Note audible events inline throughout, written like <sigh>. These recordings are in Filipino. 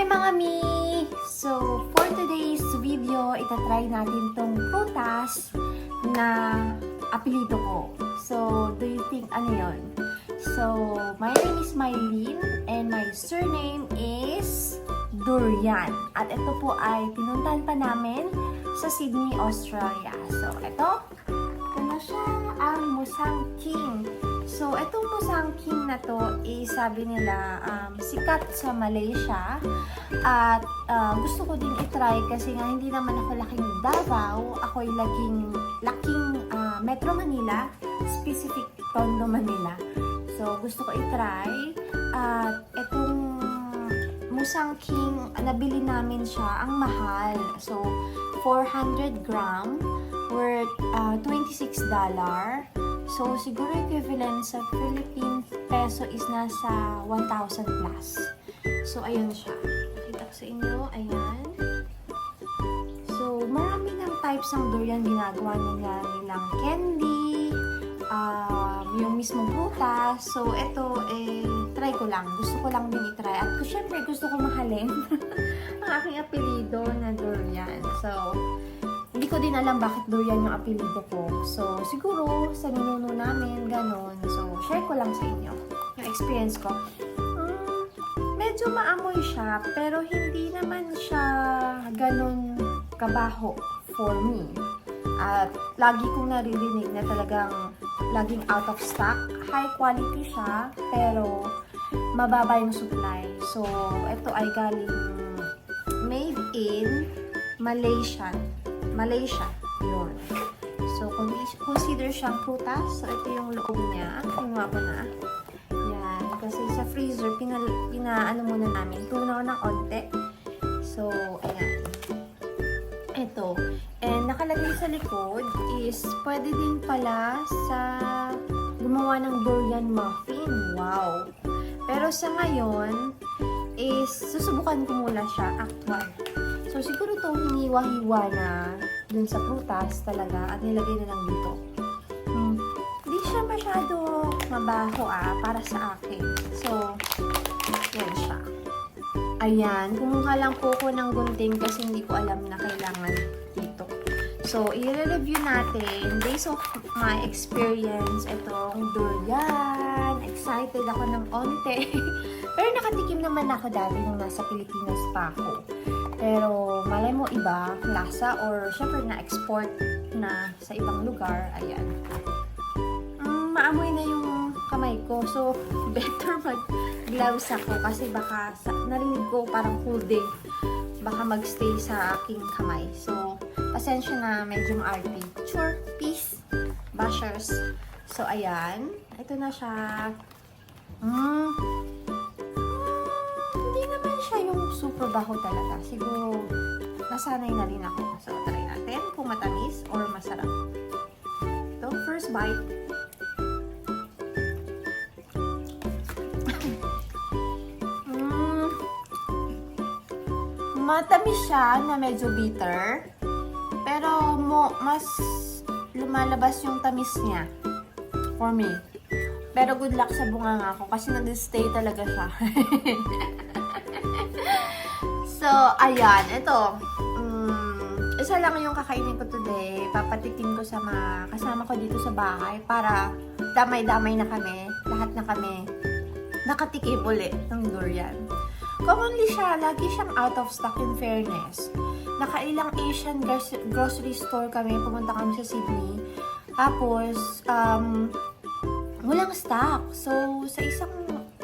Hi mga mi! So, for today's video, itatry natin tong prutas na apelido ko. So, do you think ano yon? So, my name is Mylene and my surname is Durian. At ito po ay pinuntahan pa namin sa Sydney, Australia. So, ito, siya, ang Musang King. So, itong Musang King na to, is sabi nila, um, sikat sa Malaysia. At uh, gusto ko din itry kasi nga hindi naman ako laking Davao. Ako'y laking, laking uh, Metro Manila, specific Tondo, Manila. So, gusto ko itry. At itong Musang King, nabili namin siya, ang mahal. So, 400 gram, worth uh, $26. So, siguro equivalent sa Philippine peso is nasa 1,000 plus. So, ayun siya. Pakita ko sa inyo. Ayan. So, marami ng types ng durian ginagawa nila nilang candy, um, yung mismong prutas. So, ito, eh, try ko lang. Gusto ko lang din itry. At syempre, gusto ko mahalin <laughs> ang aking apelido na durian. So, ko din alam bakit durian yung apelido ko. So, siguro, sa ninuno namin, ganon. So, share ko lang sa inyo yung experience ko. Mm, medyo maamoy siya, pero hindi naman siya ganon kabaho for me. At lagi kong naririnig na talagang laging out of stock. High quality siya, pero mababa yung supply. So, ito ay galing made in Malaysian. Malaysia. Yun. So, consider siyang prutas, so ito yung loob niya. Kinuha ko na. Yan. Kasi sa freezer, pina, pinaano muna namin. Tunaw ng onte. So, ayan. Ito. And nakalagay sa likod is pwede din pala sa gumawa ng durian muffin. Wow! Pero sa ngayon, is susubukan ko muna siya actual. So, siguro to hiniwa-hiwa na dun sa prutas talaga at nilagay na lang dito. Hmm. Hindi siya masyado mabaho ah, para sa akin. So, yan siya. Ayan, kumuha lang po ko ng gunting kasi hindi ko alam na kailangan dito. So, i-review natin based of my experience itong durian. Excited ako ng onte. <laughs> Pero nakatikim naman ako dati nung nasa Pilipinas pa ako. Pero malay mo iba, lasa or syempre na-export na sa ibang lugar. Ayan. Mm, maamoy na yung kamay ko. So, <laughs> better mag-gloves ako kasi baka sa, narinig ko parang day. Baka magstay sa aking kamay. So, pasensya na medyo ma-RP. Sure, peace, bashers. So, ayan. Ito na siya. Mm, hindi siya yung super baho talaga. Siguro, nasanay na rin ako. So, try natin kung matamis or masarap. Ito, first bite. mm, matamis siya na medyo bitter. Pero mo, mas lumalabas yung tamis niya. For me. Pero good luck sa bunganga ko kasi nag-stay talaga siya. <laughs> <laughs> so, ayan. Ito. Um, isa lang yung kakainin ko today. Papatikim ko sa mga kasama ko dito sa bahay para damay-damay na kami. Lahat na kami nakatikim ulit ng durian. Commonly siya, lagi siyang out of stock in fairness. Nakailang Asian grocery store kami, pumunta kami sa Sydney. Tapos, um, walang stock. So, sa isang,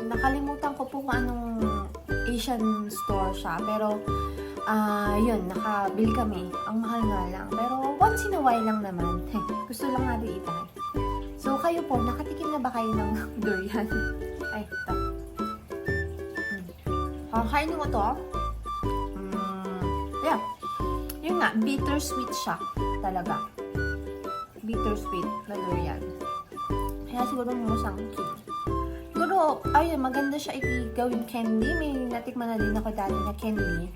nakalimutan ko po kung anong Asian store siya. Pero, ah, yun, nakabili kami. Ang mahal nga lang. Pero, once in a while lang naman. <laughs> Gusto lang natin itry. So, kayo po, nakatikim na ba kayo ng <laughs> durian? Ay, ito. Mm. Kakainin mo to. Mm, yeah. Yun nga, bittersweet siya. Talaga. Bittersweet na durian. Kaya siguro musang king. Siguro, ayun, maganda siya i-gawin candy. May natikman na din ako dati na candy.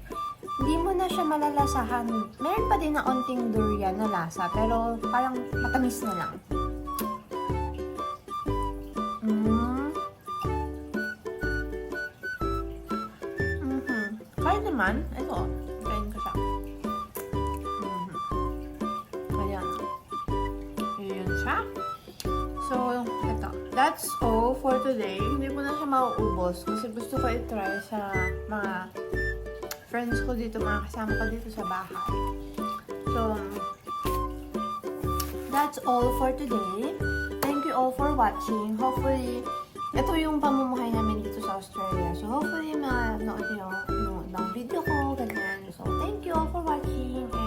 Hindi mo na siya malalasahan. Meron pa din na onting durian na lasa, pero parang matamis na lang. Mm. Mhm. Kain naman. Ito. Kain ko siya. Mhm. Ayan. Ayan siya. So that's all for today. Hindi ko na siya mauubos kasi gusto ko i-try sa mga friends ko dito, mga kasama ko dito sa bahay. So, that's all for today. Thank you all for watching. Hopefully, ito yung pamumuhay namin dito sa Australia. So, hopefully, manood nyo yung, yung video ko, ganyan. So, thank you all for watching.